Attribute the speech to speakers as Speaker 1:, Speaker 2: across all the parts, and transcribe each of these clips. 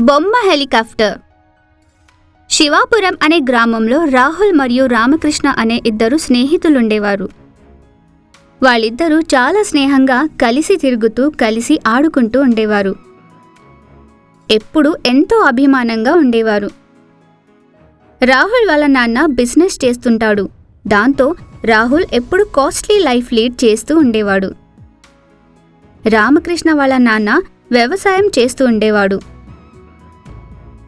Speaker 1: బొమ్మ హెలికాప్టర్. శివాపురం అనే గ్రామంలో రాహుల్ మరియు రామకృష్ణ అనే ఇద్దరు స్నేహితులుండేవారు. వాళ్ళిద్దరూ చాలా స్నేహంగా కలిసి తిరుగుతూ కలిసి ఆడుకుంటూ ఉండేవారు. ఎప్పుడూ ఎంతో అభిమానంగా ఉండేవారు. రాహుల్ వాళ్ళ నాన్న బిజినెస్ చేస్తుంటాడు. దాంతో రాహుల్ ఎప్పుడు కాస్ట్లీ లైఫ్ లీడ్ చేస్తూ ఉండేవాడు. రామకృష్ణ వాళ్ళ నాన్న వ్యవసాయం చేస్తూ ఉండేవాడు.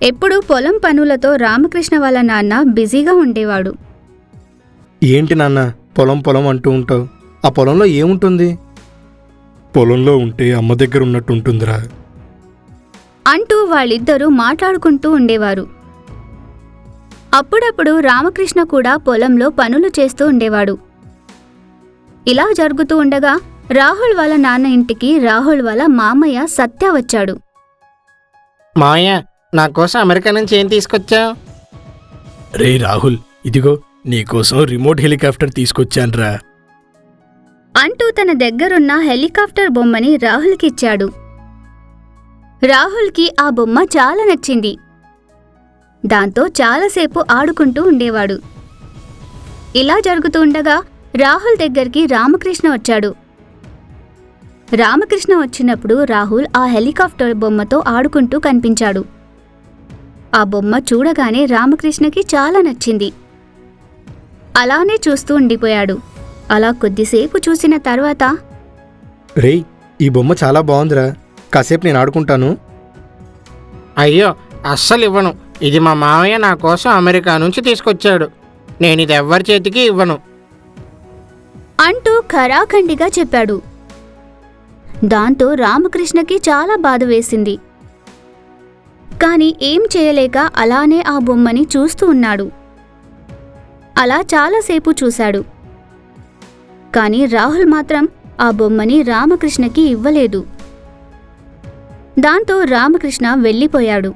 Speaker 1: ఎప్పుడూ పొలం పనులతో రామకృష్ణ వాళ్ళ నాన్న బిజీగా ఉండేవాడు.
Speaker 2: ఏంటి నాన్న పొలం పొలం అంటూ ఉంటావు? ఆ పొలంలో ఏముంటుంది? పొలంలో ఉంటే అమ్మ దగ్గర ఉన్నట్టు ఉంటుందిరా.
Speaker 1: అంటూ వాళ్ళిద్దరూ మాట్లాడుకుంటూ ఉండేవారు. అప్పుడప్పుడు రామకృష్ణ కూడా పొలంలో పనులు చేస్తూ ఉండేవాడు. ఇలా జరుగుతూ ఉండగా రాహుల్ వాళ్ళ నాన్న ఇంటికి రాహుల్ వాళ్ళ మామయ్య సత్య వచ్చాడు.
Speaker 3: మావయ్య నా కోసం అమెరికా నుంచి ఏం తీసుకొచ్చావు?
Speaker 2: రే రాహుల్ ఇదిగో నీకోసం రిమోట్ హెలికాప్టర్ తీసుకొచ్చాన్రా.
Speaker 1: అంటూ తన దగ్గరున్న హెలికాప్టర్ బొమ్మని రాహుల్కిచ్చాడు రాహుల్కి ఆ బొమ్మ చాలా నచ్చింది. దాంతో చాలాసేపు ఆడుకుంటూ ఉండేవాడు. ఇలా జరుగుతూ ఉండగా రాహుల్ దగ్గరికి రామకృష్ణ వచ్చాడు. రామకృష్ణ వచ్చినప్పుడు రాహుల్ ఆ హెలికాప్టర్ బొమ్మతో ఆడుకుంటూ కనిపించాడు. ఆ బొమ్మ చూడగానే రామకృష్ణకి చాలా నచ్చింది. అలానే చూస్తూ ఉండిపోయాడు. అలా కొద్దిసేపు చూసిన తర్వాత
Speaker 2: రేయ్ ఈ బొమ్మ చాలా బాగుందిరా. కాసేపు నేను ఆడుకుంటాను.
Speaker 3: అయ్యో అస్సలు ఇవ్వను. ఇది మా మావయ్య నా కోసం అమెరికా నుంచి తీసుకొచ్చాడు. నేను ఇది ఎవ్వరి చేతికి ఇవ్వను.
Speaker 1: అంటూ ఖరాఖండిగా చెప్పాడు. దాంతో రామకృష్ణకి చాలా బాధ వేసింది. కానీ ఏం చేయలేక అలానే ఆ బొమ్మని చూస్తూ ఉన్నాడు. అలా చాలాసేపు చూశాడు. కాని రాహుల్ మాత్రం ఆ బొమ్మని రామకృష్ణకి ఇవ్వలేదు. దాంతో రామకృష్ణ వెళ్ళిపోయాడు.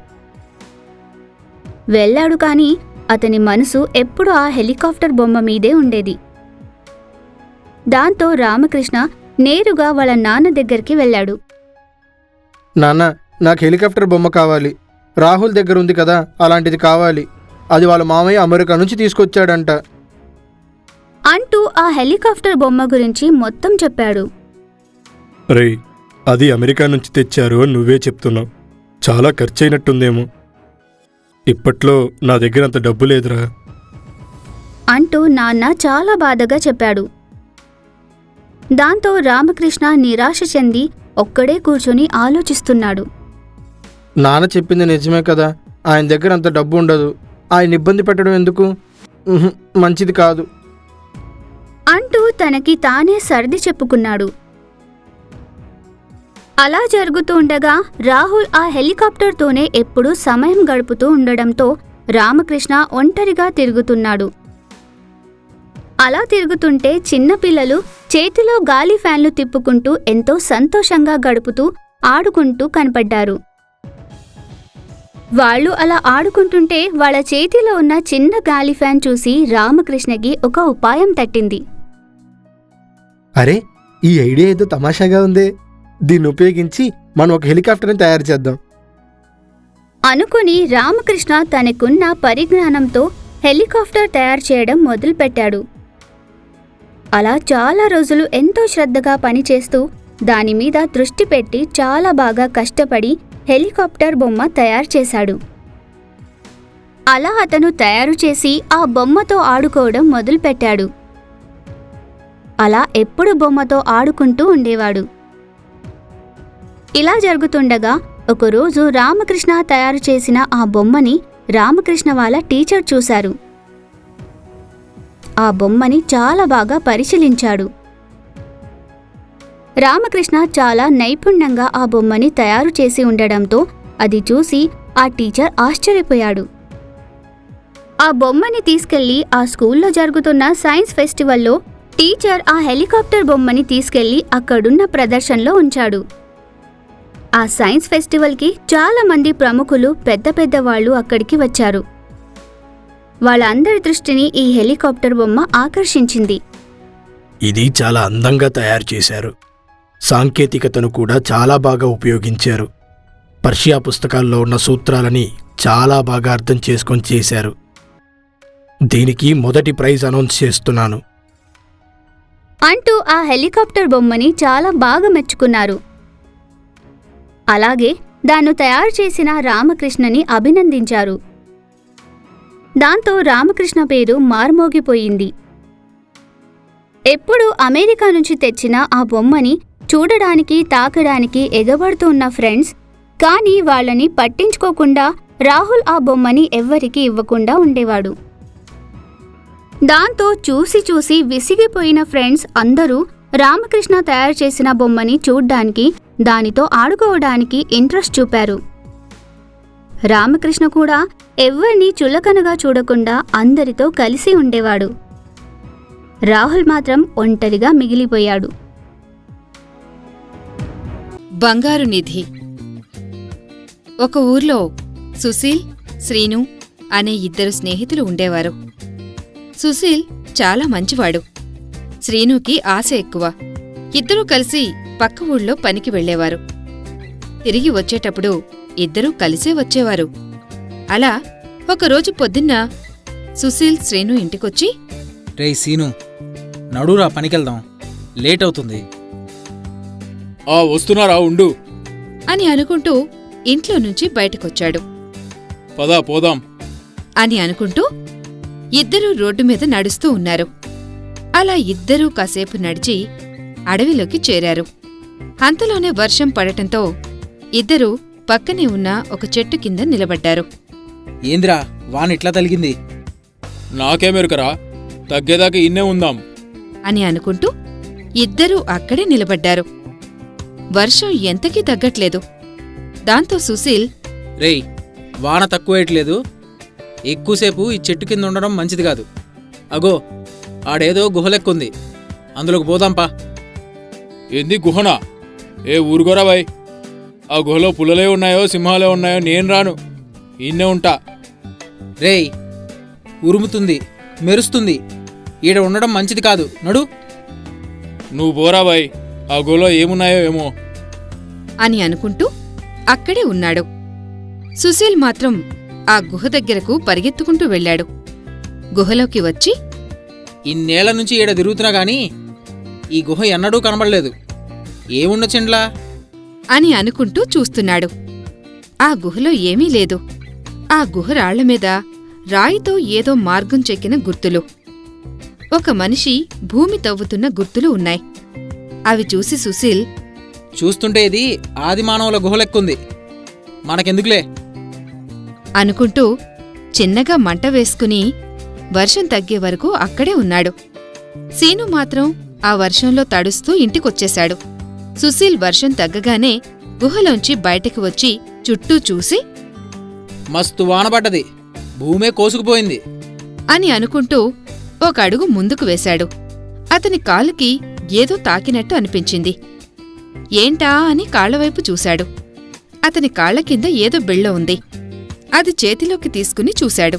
Speaker 1: వెళ్ళాడు కాని అతని మనసు ఎప్పుడు ఆ హెలికాప్టర్ బొమ్మ మీదే ఉండేది. దాంతో రామకృష్ణ నేరుగా వాళ్ళ నాన్న దగ్గరికి వెళ్ళాడు.
Speaker 2: నాన్న నాకు హెలికాప్టర్ బొమ్మ కావాలి. రాహుల్ దగ్గర ఉంది కదా అలాంటిది కావాలి. అది వాళ్ళ మామయ్య అమెరికా నుంచి తీసుకొచ్చాడంట.
Speaker 1: అంటూ ఆ హెలికాప్టర్ బొమ్మ గురించి మొత్తం చెప్పాడు.
Speaker 2: రే అది అమెరికా నుంచి తెచ్చారు అని నువ్వే చెప్తున్నావు. చాలా ఖర్చయినట్టుందేమో ఇప్పట్లో నా దగ్గర అంత డబ్బు లేదురా.
Speaker 1: అంటూ నాన్న చాలా బాధగా చెప్పాడు. దాంతో రామకృష్ణ నిరాశ చెంది ఒక్కడే కూర్చొని ఆలోచిస్తున్నాడు.
Speaker 2: నాన్న చెప్పింది నిజమే కదా. ఆయన దగ్గర అంత డబ్బు ఉండదు. ఆయన ఇబ్బంది పెట్టడం ఎందుకు? మంచిది కాదు.
Speaker 1: అంటూ తనకి తానే సర్ది చెప్పుకున్నాడు. అలా జరుగుతూ ఉండగా రాహుల్ ఆ హెలికాప్టర్తోనే ఎప్పుడూ సమయం గడుపుతూ ఉండడంతో రామకృష్ణ ఒంటరిగా తిరుగుతున్నాడు. అలా తిరుగుతుంటే చిన్నపిల్లలు చేతిలో గాలి ఫ్యాన్లు తిప్పుకుంటూ ఎంతో సంతోషంగా గడుపుతూ ఆడుకుంటూ కనపడ్డారు. వాళ్ళు అలా ఆడుకుంటుంటే వాళ్ళ చేతిలో ఉన్న చిన్న గాలి ఫ్యాన్ చూసి రామకృష్ణకి ఒక ఉపాయం తట్టింది.
Speaker 2: అరే ఈ ఐడియా ఏదో తమాషాగా ఉందే. దీన్ని ఉపయోగించి మనం ఒక హెలికాప్టర్ని తయారు చేద్దాం.
Speaker 1: అనుకుని రామకృష్ణ తనకున్న పరిజ్ఞానంతో హెలికాప్టర్ తయారు చేయడం మొదలుపెట్టాడు. అలా చాలా రోజులు ఎంతో శ్రద్ధగా పనిచేస్తూ దాని మీద దృష్టి పెట్టి చాలా బాగా కష్టపడి హెలికాప్టర్ బొమ్మ తయారు చేశాడు. అలా అతను తయారు చేసి ఆ బొమ్మతో ఆడుకోవడం మొదలుపెట్టాడు. అలా ఎప్పుడు బొమ్మతో ఆడుకుంటూ ఉండేవాడు. ఇలా జరుగుతుండగా ఒకరోజు రామకృష్ణ తయారు చేసిన ఆ బొమ్మని రామకృష్ణ వాళ్ళ టీచర్ చూశారు. ఆ బొమ్మని చాలా బాగా పరిశీలించాడు. రామకృష్ణ చాలా నైపుణ్యంగా ఆ బొమ్మని తయారు చేసి ఉండడంతో అది చూసి ఆ టీచర్ ఆశ్చర్యపోయాడు. ఆ బొమ్మని తీసుకెళ్ళి ఆ స్కూల్లో జరుగుతున్న సైన్స్ ఫెస్టివల్లో టీచర్ ఆ హెలికాప్టర్ బొమ్మని తీసుకెళ్ళి అక్కడున్న ప్రదర్శనలో ఉంచాడు. ఆ సైన్స్ ఫెస్టివల్కి చాలా మంది ప్రముఖులు పెద్ద పెద్ద వాళ్ళు అక్కడికి వచ్చారు. వాళ్ళందరి దృష్టిని ఈ హెలికాప్టర్ బొమ్మ ఆకర్షించింది.
Speaker 2: ఇది చాలా అందంగా తయారు చేశారు. సాంకేతికతను కూడా చాలా బాగా ఉపయోగించారు.
Speaker 4: పర్షియా పుస్తకాల్లో ఉన్న సూత్రాలని చాలా బాగా అర్థం చేసుకొని చేశారు. దీనికి మొదటి ప్రైజ్ అనౌన్స్ చేస్తున్నాను.
Speaker 1: అంటూ ఆ హెలికాప్టర్ బొమ్మని చాలా బాగా మెచ్చుకున్నారు. అలాగే దాన్ని తయారు చేసిన రామకృష్ణని అభినందించారు. దాంతో రామకృష్ణ పేరు మార్మోగిపోయింది. ఎప్పుడు అమెరికా నుంచి తెచ్చిన ఆ బొమ్మని చూడడానికి తాకడానికి ఎగబడుతూ ఉన్న ఫ్రెండ్స్ కానీ వాళ్ళని పట్టించుకోకుండా రాహుల్ ఆ బొమ్మని ఎవ్వరికీ ఇవ్వకుండా ఉండేవాడు. దాంతో చూసి చూసి విసిగిపోయిన ఫ్రెండ్స్ అందరూ రామకృష్ణ తయారు చేసిన బొమ్మని చూడ్డానికి దానితో ఆడుకోవడానికి ఇంట్రెస్ట్ చూపారు. రామకృష్ణ కూడా ఎవ్వరినీ చులకనగా చూడకుండా అందరితో కలిసి ఉండేవాడు. రాహుల్ మాత్రం ఒంటరిగా మిగిలిపోయాడు.
Speaker 5: బంగారు నిధి. ఒక ఊర్లో సుశీల్ శ్రీను అనే ఇద్దరు స్నేహితులు ఉండేవారు. సుశీల్ చాలా మంచివాడు. శ్రీనుకి ఆశ ఎక్కువ. ఇద్దరూ కలిసి పక్క ఊళ్ళో పనికి వెళ్ళేవారు. తిరిగి వచ్చేటప్పుడు ఇద్దరూ కలిసే వచ్చేవారు. అలా ఒకరోజు పొద్దున్న సుశీల్ శ్రీను ఇంటికొచ్చి
Speaker 6: రే సీను నడురా పనికెళ్దాం. లేట్ అవుతుంది.
Speaker 2: ఆ వస్తున్నారా? ఉండు.
Speaker 5: అని అనుకుంటూ ఇంట్లో నుంచి బయటకొచ్చాడు.
Speaker 2: పదా పోదాం.
Speaker 5: అని అనుకుంటూ ఇద్దరూ రోడ్డు మీద నడుస్తూ ఉన్నారు. అలా ఇద్దరూ కాసేపు నడిచి అడవిలోకి చేరారు. అంతలోనే వర్షం పడటంతో ఇద్దరూ పక్కనే ఉన్న ఒక చెట్టు కింద నిలబడ్డారు.
Speaker 6: ఏందిరా వాన్ ఇట్లా తలిగింది
Speaker 2: నాకేమెరుకరా తగ్గేదాకా ఇన్నే ఉందాం.
Speaker 5: అని అనుకుంటూ ఇద్దరూ అక్కడే నిలబడ్డారు. వర్షం ఎంతకీ తగ్గట్లేదు. దాంతో సుశీల్
Speaker 6: రేయ్ వాన తక్కువేయట్లేదు. ఎక్కువసేపు ఈ చెట్టు కింద ఉండడం మంచిది కాదు. అగో ఆడేదో గుహలెక్కుంది. అందులోకి పోదాంపా
Speaker 2: ఏంది గుహనా? ఏ ఊరుగోరా బాయ్? ఆ గుహలో పుల్లలే ఉన్నాయో సింహాలే ఉన్నాయో నేను రాను. ఇన్నే ఉంటా.
Speaker 6: రేయ్ ఉరుముతుంది మెరుస్తుంది. ఈడ ఉండడం మంచిది కాదు. నడు.
Speaker 2: నువ్వు పోరా బాయ్. ఆ గుహలో ఏమున్నాయో ఏమో.
Speaker 5: అని అనుకుంటూ అక్కడే ఉన్నాడు. సుశీల్ మాత్రం ఆ గుహ దగ్గరకు పరిగెత్తుకుంటూ వెళ్ళాడు. గుహలోకి వచ్చి
Speaker 6: ఇన్నేళ్ళ నుంచి ఈడ తిరుగుతున్నా గాని ఈ గుహ ఎన్నడూ కనబడలేదు. ఏముండ చెండ్లా?
Speaker 5: అని అనుకుంటూ చూస్తున్నాడు. ఆ గుహలో ఏమీ లేదు. ఆ గుహ రాళ్ళ మీద రాయితో ఏదో మార్గం చెక్కిన గుర్తులు. ఒక మనిషి భూమి తవ్వుతున్న గుర్తులు ఉన్నాయి. అవి చూసి సుశీల్
Speaker 6: చూస్తుంటే ఇది ఆది మానవుల గుహలెక్కుంది. మనకెందుకులే?
Speaker 5: అనుకుంటూ చిన్నగా మంట వేసుకుని వర్షం తగ్గే వరకు అక్కడే ఉన్నాడు. సీను మాత్రం ఆ వర్షంలో తడుస్తూ ఇంటికొచ్చేశాడు. సుశీల్ వర్షం తగ్గగానే గుహలోంచి బయటకు వచ్చి చుట్టూ చూసి
Speaker 6: మస్తు వానబడ్డది భూమే కోసుకుపోయింది.
Speaker 5: అని అనుకుంటూ ఒక అడుగు ముందుకు వేశాడు. అతని కాలుకి ఏదో తాకినట్టు అనిపించింది. ఏంటా అని కాళ్ళవైపు చూశాడు. అతని కాళ్ళ కింద ఏదో బిళ్ళ ఉంది. అది చేతిలోకి తీసుకుని చూశాడు.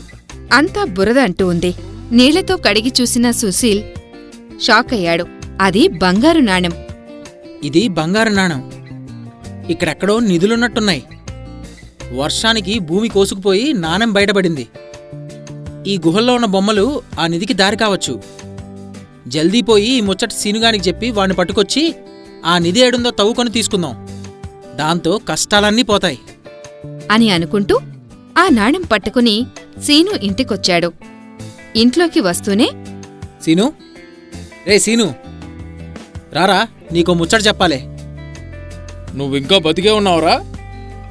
Speaker 5: అంతా బురద అంటూ ఉంది. నీళ్ళతో కడిగి చూసిన సుశీల్ షాక్ అయ్యాడు అది బంగారు నాణెం.
Speaker 6: ఇది బంగారు నాణం. ఇక్కడెక్కడో నిధులున్నట్టున్నాయి. వర్షానికి భూమి కోసుకుపోయి నాణెం బయటపడింది. ఈ గుహల్లో ఉన్న బొమ్మలు ఆ నిధికి దారి కావచ్చు. జల్దీ పోయి ఈ ముచ్చట సీనుగానికి చెప్పి వాడిని పట్టుకొచ్చి ఆ నిధి ఏడుందో తవ్వుకొని తీసుకుందాం. దాంతో కష్టాలన్నీ పోతాయి.
Speaker 5: అని అనుకుంటూ ఆ నాణెం పట్టుకుని సీను ఇంటికొచ్చాడు. ఇంట్లోకి వస్తూనే
Speaker 6: సీను? రే సీను! రారా నీకో ముచ్చట చెప్పాలే.
Speaker 2: నువ్వింకా బతికే ఉన్నావురా?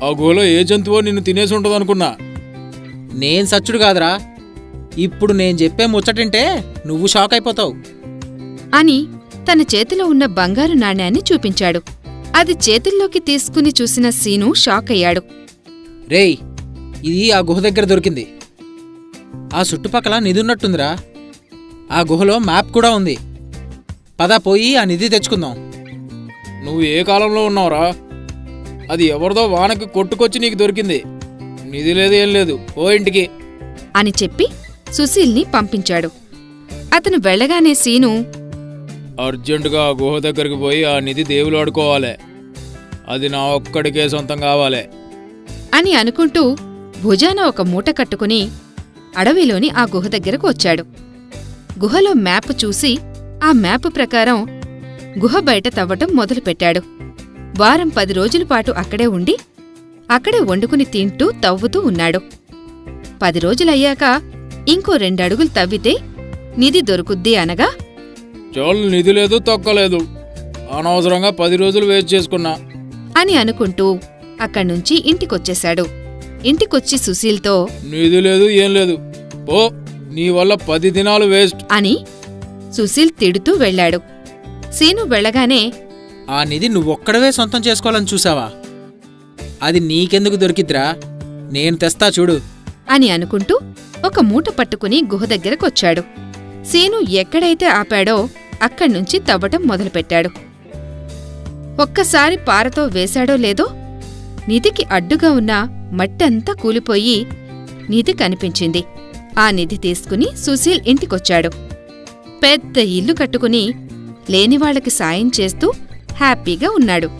Speaker 2: ఆ గుహలో ఏ జంతువో నిన్ను తినేసి ఉంటుందనుకున్నా
Speaker 6: నేను సచ్చుడు కాదురా. ఇప్పుడు నేను చెప్పే ముచ్చటింటే నువ్వు షాక్ అయిపోతావు
Speaker 5: అని తన చేతిలో ఉన్న బంగారు నాణ్యాన్ని చూపించాడు. అది చేతుల్లోకి తీసుకుని చూసిన సీను షాక్ అయ్యాడు.
Speaker 6: రేయ్ ఇది ఆ గుహ దగ్గర దొరికింది. ఆ చుట్టుపక్కల నిధి ఉన్నట్టుందిరా ఆ గుహలో మ్యాప్ కూడా ఉంది. పద పోయి ఆ నిధి తెచ్చుకుందాం.
Speaker 2: నువ్వు ఏ కాలంలో ఉన్నావురా? అది ఎవరిదో వానకి కొట్టుకొచ్చి నీకు దొరికింది. నిధి లేదు ఏం లేదు ఓ ఇంటికి.
Speaker 5: అని చెప్పి సుశీల్ని పంపించాడు. అతను వెళ్ళగానే సీను
Speaker 2: అర్జెంటుగా ఆ గుహ దగ్గరికి పోయి ఆ నిధి దేవులు ఆడుకోవాలి. అది నా ఒక్కడికే సొంతం కావాలి.
Speaker 5: అని అనుకుంటూ భుజాన ఒక మూట కట్టుకుని అడవిలోని ఆ గుహ దగ్గరకు వచ్చాడు. గుహలో మ్యాప్ చూసి ఆ మ్యాప్ ప్రకారం గుహ బయట తవ్వటం మొదలుపెట్టాడు. వారం పది రోజుల పాటు అక్కడే ఉండి అక్కడే వండుకుని తింటూ తవ్వుతూ ఉన్నాడు. పది రోజులయ్యాక ఇంకో రెండడుగులు తవ్వితే నిధి దొరుకుద్ది అనగా
Speaker 7: చాలు నిధి లేదు తొక్కలేదు అనవసరంగా పది రోజులు వేస్ట్ చేసుకున్నా.
Speaker 5: అని అనుకుంటూ అక్కడ్నుంచి ఇంటికొచ్చేశాడు. ఇంటికొచ్చి సుశీల్తో
Speaker 7: నిధి లేదు ఏం లేదు. ఓ నీ వల్ల పది దినాలు వేస్ట్.
Speaker 5: అని సుశీల్ తిడుతూ వెళ్ళాడు. సీను వెళ్ళగానే
Speaker 6: ఆ నిధి నువ్వొక్కడవే సొంతం చేసుకోవాలని చూసావా అది నీకెందుకు దొరికిద్రా నేను తెస్తా చూడు.
Speaker 5: అని అనుకుంటూ ఒక మూట పట్టుకుని గుహ దగ్గరకొచ్చాడు. సీను ఎక్కడైతే ఆపాడో అక్కడ్నుంచి తవ్వటం మొదలుపెట్టాడు. ఒక్కసారి పారతో వేశాడో లేదో నిధికి అడ్డుగా ఉన్న మట్టంతా కూలిపోయి నిధి కనిపించింది. ఆ నిధి తీసుకుని సుశీల్ ఇంటికొచ్చాడు. పెద్ద ఇల్లు కట్టుకుని లేనివాళ్ళకి సాయం చేస్తూ హ్యాపీగా ఉన్నాడు.